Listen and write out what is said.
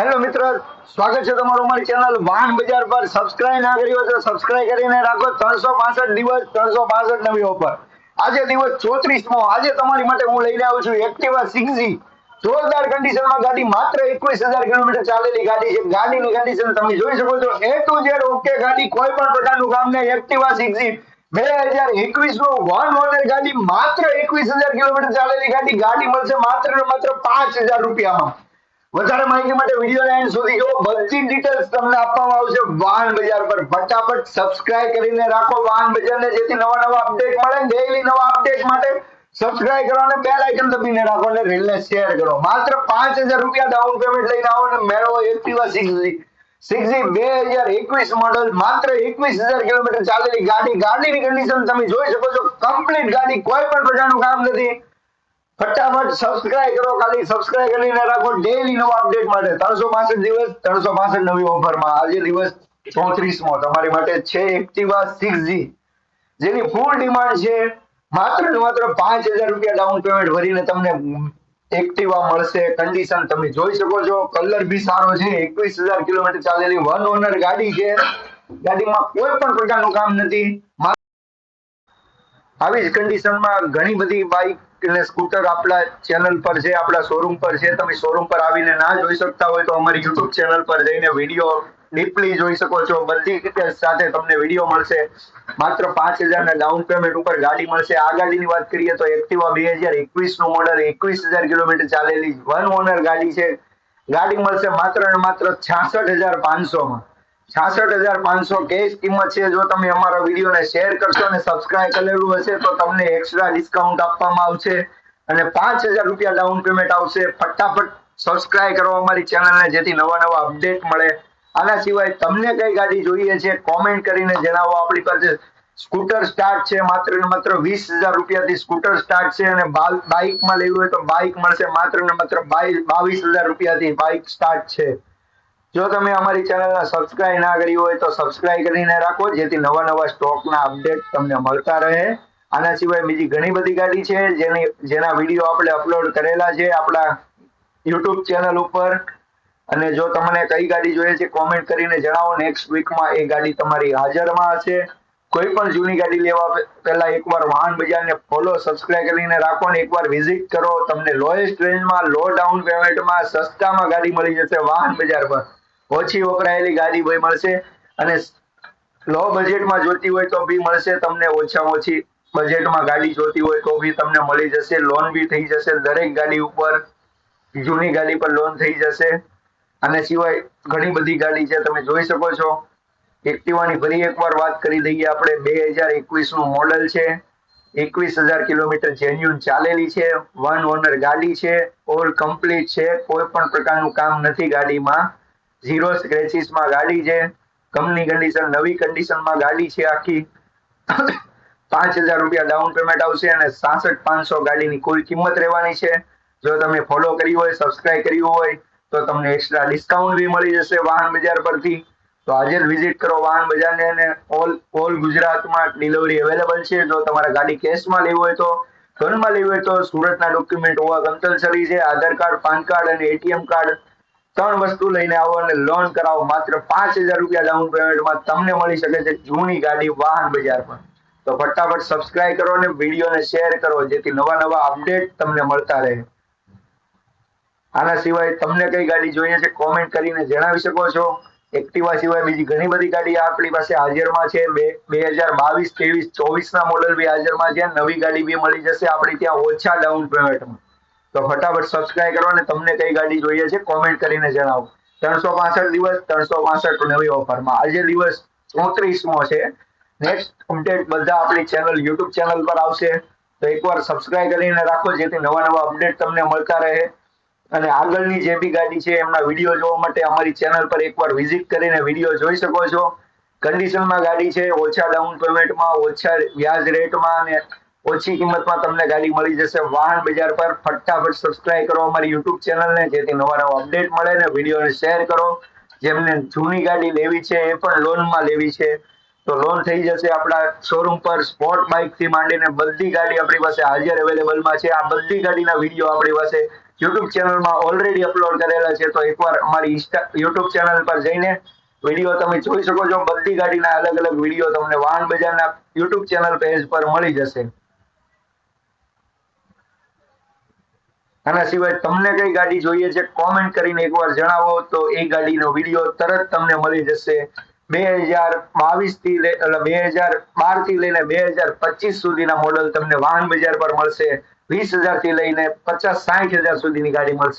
Hello મિત્રો, સ્વાગત છે તમારું અમારી ચેનલ વાહન બજાર પર. સબસ્ક્રાઇબ ના કરી હોય તો સબસ્ક્રાઇબ કરીને રાખો. ત્રણસો પાસઠ દિવસ, ત્રણસો પાસઠ નવી ઓફર. આજે દિવસ ચોત્રીસમો. આજે તમારી માટે હું લઈને આવ્યો છું એક્ટિવા સિક્સી જોરદાર કન્ડિશનમાં ગાડી માત્ર એકવીસ હજાર કિલોમીટર ચાલેલી ગાડી છે. ગાડીની કન્ડિશન તમે જોઈ શકો છો. એ ટુ ઝેડ ઓકે ગાડી કોઈ પણ પ્રકારનું કામ નહીં. એક્ટિવા સિક્સી બે હજાર એકવીસનું વન ઓનર ગાડી માત્ર એકવીસ હજાર કિલોમીટર ચાલેલી ગાડી. ગાડી મળશે માત્ર ને માત્ર પાંચ હજાર રૂપિયામાં. વધારે માહિતી માટે વીડિયો એન્ડ સુધી જો. બધી ડિટેલ્સ તમને આપવામાં આવશે. વાહન બજાર પર ફટાફટ સબસ્ક્રાઇબ કરીને રાખો. વાહન બજારને જેથી નવા નવા અપડેટ મળે. ડેઈલી નવા અપડેટ માટે સબસ્ક્રાઇબ કરો અને બેલ આઇકન દબીને રાખો અને રીલને શેર કરો. માત્ર પાંચ હજાર રૂપિયા ડાઉન પેમેન્ટ લઈને આવો અને મેળવો એક્ટિવા સિક્સી સિક્સજી બે હજાર એકવીસ મોડલ માત્ર એકવીસ હજાર કિલોમીટર ચાલેલી ગાડી. ગાડીની કન્ડિશન તમે જોઈ શકો છો. કમ્પ્લીટ ગાડી કોઈ પણ પ્રકારનું કામ નથી. ફટાફટ સબસ્ક્રાઇબ કરો, ખાલી સબસ્ક્રાઇબ કરીને રાખો. ડેલી નવા અપડેટ માટે ત્રણસો પાસઠ દિવસ, ત્રણસો પાસઠ નવી ઓફરમાં. આજે દિવસ ચોત્રીસમો. તમારી માટે છે એક્ટિવા સિક્સ જી જેની ફૂલ ડિમાન્ડ છે, માત્ર ને માત્ર પાંચ હજાર રૂપિયા ડાઉન પેમેન્ટ ભરીને તમને એક્ટિવા મળશે. કન્ડિશન તમે જોઈ શકો છો. કલર બી સારો છે. એકવીસ હજાર કિલોમીટર ચાલેલી વન ઓનર ગાડી છે. ગાડીમાં કોઈ પણ પ્રકારનું કામ નથી. મા- આવી જ કન્ડિશનમાં ઘણી બધી બાઇક અને સ્કૂટર આપણા ચેનલ પર છે, આપણા શોરૂમ પર છે. તમે શોરૂમ પર આવીને ના જોઈ શકતા હોય તો અમારી યુટ્યુબ ચેનલ પર જઈને વીડિયો ડીપલી જોઈ શકો છો. બધી સાથે તમને વીડિયો મળશે. માત્ર પાંચ હજારના ડાઉન પેમેન્ટ ઉપર ગાડી મળશે. આ ગાડીની વાત કરીએ તો એક્ટિવા બે હજાર એકવીસનું મોડલ એકવીસ હજાર કિલોમીટર ચાલેલી વન ઓનર ગાડી છે. ગાડી મળશે માત્ર ને માત્ર છાસઠ હજાર પાંચસોમાં. છાસઠ કેશ કિંમત છે. જો તમે અમારા વિડીયોને શેર કરશો અને સબસ્ક્રાઇબ કરેલું હશે, તો તમને એક્સ્ટ્રા ડિસ્કાઉન્ટ આપવામાં આવશે અને પાંચ હજાર રૂપિયા ડાઉન પેમેન્ટ આવશે. ફટાફટ સબસ્ક્રાઇબ કરો અમારી ચેનલને જેથી નવા નવા અપડેટ મળે. આના સિવાય તમને કઈ ગાડી જોઈએ છે કોમેન્ટ કરીને જણાવો. આપણી પાસે સ્કૂટર સ્ટાર્ટ છે, માત્ર ને માત્ર વીસ હજાર રૂપિયાથી સ્કૂટર સ્ટાર્ટ છે અને બાઇકમાં લેવું હોય તો બાઇક મળશે. માત્ર ને માત્ર બાવીસ હજાર રૂપિયાથી બાઇક સ્ટાર્ટ છે. જો તમે અમારી ચેનલને સબસ્ક્રાઇબ ના કરી હોય તો સબસ્ક્રાઇબ કરીને રાખો, જેથી નવા નવા સ્ટોકના અપડેટ તમને મળતા રહે. આના સિવાય બીજી ઘણી બધી ગાડી છે, જેની, જેના વીડિયો આપણે અપલોડ કરેલા છે આપણા યુટ્યુબ ચેનલ ઉપર. અને જો તમને કઈ ગાડી જોઈએ છે કોમેન્ટ કરીને જણાવો. નેક્સ્ટ વીકમાં એ ગાડી તમારી હાજરમાં હશે. કોઈ પણ જૂની ગાડી લેવા પહેલા એકવાર વાહન બજારને ફોલો સબસ્ક્રાઇબ કરીને રાખો અને એકવાર વિઝિટ કરો. તમને લોએસ્ટ રેન્જમાં લો ડાઉન પેમેન્ટમાં સસ્તામાં ગાડી મળી જશે વાહન બજાર પર. ઓછી વપરાયેલી ગાડી ભાઈ મળશે અને લો બજેટમાં જોતી હોય તો બી મળશે, તમને ઓછામાં ઓછી બજેટમાં ગાડી જોતી હોય તો બી તમને મળી જશે લોન બી થઈ જશે, દરેક ગાડી ઉપર, જૂની ગાડી પર લોન થઈ જશે, અને સિવાય ઘણી બધી ગાડી છે, તમે જોઈ શકો છો. એક્ટિવાની ફરી એકવાર વાત કરી દઈએ આપણે, બે હજાર એકવીસનું મોડલ છે, એકવીસ હજાર કિલોમીટર જેન્યુન ચાલેલી છે વન ઓનર ગાડી છે ઓલ કમ્પ્લીટ છે, કોઈ પણ પ્રકારનું કામ નથી ગાડીમાં. ઝીરો સ્ક્રેચીસમાં ગાડી છે. કંપની કન્ડિશન નવી કન્ડિશનમાં ગાડી છે આખી. પાંચ હજાર રૂપિયા ડાઉન પેમેન્ટ આવશે અને સાસઠ પાંચસો ગાડીની કુલ કિંમત રહેવાની છે. જો તમે ફોલો કરી હોય સબસ્ક્રાઇબ કર્યું હોય, તો તમને એક્સ્ટ્રા ડિસ્કાઉન્ટ બી મળી જશે વાહન બજાર પરથી. તો આજે જ વિઝિટ કરો વાહન બજારને અને ઓલ ઓલ ગુજરાતમાં ડિલિવરી અવેલેબલ છે. જો તમારે ગાડી કેશમાં લેવી હોય તો, ઘરમાં લેવી હોય તો સુરતના ડોક્યુમેન્ટ હોવા કમ્પલસરી છે. આધાર કાર્ડ, પાન કાર્ડ અને એટીએમ કાર્ડ ત્રણ વસ્તુ લઈને આવો અને લોન કરાવો. માત્ર પાંચ હજાર રૂપિયા ડાઉન પેમેન્ટમાં તમને મળી શકે છે જૂની ગાડી વાહન બજાર પર. તો ફટાફટ સબસ્ક્રાઇબ કરો અને વિડીયોને શેર કરો, જેથી નવા નવા અપડેટ તમને મળતા રહે. આના સિવાય તમને કઈ ગાડી જોઈએ છે કોમેન્ટ કરીને જણાવી શકો છો. એક્ટિવા સિવાય બીજી ઘણી બધી ગાડી આપણી પાસે હાજરમાં છે. બે હજાર બાવીસ, ત્રેવીસ, ચોવીસ ના મોડલ બી હાજરમાં છે. નવી ગાડી બી મળી જશે આપણી ત્યાં ઓછા ડાઉન પેમેન્ટમાં તો ફટાફટ સબસ્ક્રાઇબ કરો અને તમને કઈ ગાડી જોઈએ છે કોમેન્ટ કરીને જણાવો. ત્રણસો પાસઠ દિવસ, ત્રણસો પાસઠ નવી ઓફરમાં. આજે દિવસ ચોત્રીસમો છે. નેક્સ્ટ અપડેટ બધા આપણી ચેનલ યુટ્યુબ ચેનલ પર આવશે. તો એકવાર સબસ્ક્રાઇબ કરીને રાખો, જેથી નવા નવા અપડેટ તમને મળતા રહે. અને આગળની જે બી ગાડી છે, એમના વીડિયો જોવા માટે અમારી ચેનલ પર એકવાર વિઝિટ કરીને વીડિયો જોઈ શકો છો. કન્ડિશનમાં ગાડી છે, ઓછા ડાઉન પેમેન્ટમાં ઓછા વ્યાજ રેટમાં અને ઓછી કિંમતમાં તમને ગાડી મળી જશે. વાહન બજાર પર ફટાફટ સબસ્ક્રાઇબ કરો. અમારી યુટ્યુબ ચેનલને જેથી નવા નવા અપડેટ મળે ને વિડીયોને શેર કરો. જેમને જૂની ગાડી લેવી છે, એ પણ લોનમાં લેવી છે. તો લોન થઈ જશે આપણા શોરૂમ પર. સ્પોર્ટ બાઇકથી માંડીને બધી ગાડી આપણી પાસે હાજર અવેલેબલમાં છે. આ બધી ગાડીના વીડિયો આપણી પાસે યુટ્યુબ ચેનલમાં ઓલરેડી અપલોડ કરેલા છે. તો એકવાર અમારી ઇન્સ્ટા યુટ્યુબ ચેનલ પર જઈને વીડિયો તમે જોઈ શકો છો. બધી ગાડીના અલગ અલગ વીડિયો તમને વાહન બજારના યુટ્યુબ ચેનલ પેજ પર મળી જશે. આના સિવાય તમને કઈ ગાડી જોઈએ છે કોમેન્ટ કરીને એકવાર જણાવો તો એ ગાડીનો વીડિયો તરત તમને મળી જશે. બે હજાર બાવીસથી લે- એટલે બે હજાર બારથી લઈને બે હજાર પચીસ સુધીના મોડલ તમને વાહન બજાર પર મળશે. વીસ હજારથી લઈને પચાસ સાઠ હજાર સુધીની ગાડી મળશે.